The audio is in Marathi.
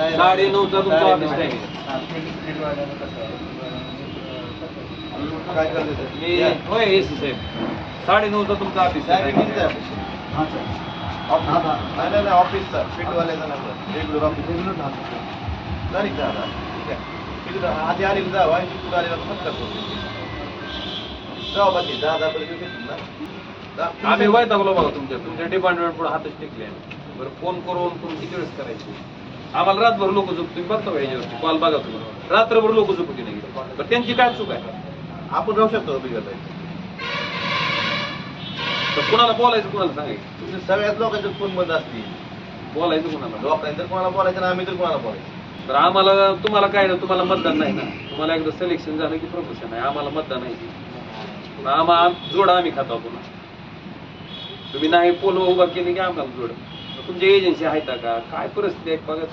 नाही. साडे नऊचा तुमचा ऑफिस नऊ. टाइम फिट- फिटवाल्यानं कसं आहे? अं, काय करते? मी. होय एसी साहेब साडे नऊचा तुमचा ऑफिस? हां. नाही नाही नाही ऑफिसचा फिटवाल्याचा नंबर रेग्युलर ऑफिस रेग्युलर तारीख दहा दहा. ठीक आहे? आधी आलेली जावा आणि पुढे आलेला फक्त जाऊ बाकी दहा दहा पर्यंत आम्ही वैतागलो बघा तुमच्या तुमच्या डिपार्टमेंट पुढे हातच टेकले बरं फोन करून तुम्ही किती वेळेस करायचे आम्हाला रातभर लोक झोप तुम्ही बघता का याच्यावरती. कॉल बघा तुम्ही. रात्रभर लोक झोपती नाही? तर त्यांची काय चूक आहे? आपण राहू शकतो बिघडत तर कुणाला बोलायचं कुणाला सांगायचं? तुमच्या सगळ्याच लोकांचे फोन बंद असतील. बोलायचं कुणाला? लोकांनी तर कोणाला बोलायचं ना आम्ही तर कोणाला बोलायचं. तर आम्हाला तुम्हाला काय ना तुम्हाला मतदान नाही ना? तुम्हाला एकदा सिलेक्शन झालं की प्रमोशन आहे. आम्हाला मतदान नाही आम्हाला जोडा आम्ही खातो पुन्हा तुम्ही नाही पोल उभा केली की आम्हाला जोड. तुमची एजन्सी आहे का? काय परिस्थिती आहे? बघा.